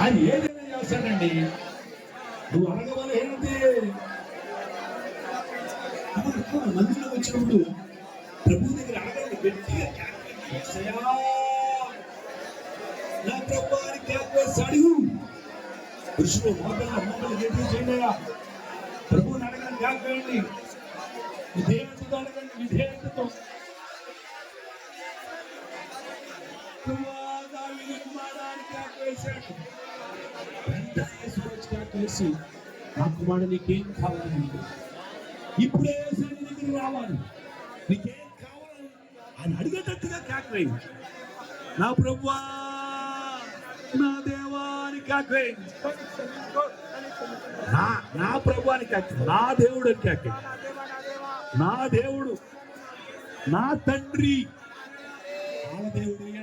ఆయన ఏదైనా చేస్తాడండి నువ్వు అడగవాలి ఏంటి మందిలో వచ్చినప్పుడు ప్రభు దగ్గర అడగండి గట్టిగా నా ప్రభు అని కేక వేసి అడుగు. పురుషులు మోకళ్ళ మోకలు గట్టిగా చేయండి ప్రభువుని అడగండి కేక వేయండి విధేయతతో అడగండి విధేయతతో. వెంటనే యేసు వచ్చి కేక నా కుమారుడు నీకేం కావాలని ఇప్పుడే యేసు నీ రావాలి. నీకేం కావాలని ఆయన అడిగేటట్టుగా కేక నా ప్రభువా నా దేవాని కేక నా నా ప్రభువాని కేక నా దేవుడు అని కేక నా దేవుడు నా తండ్రి. వాళ్ళ దేవుడు ఈయన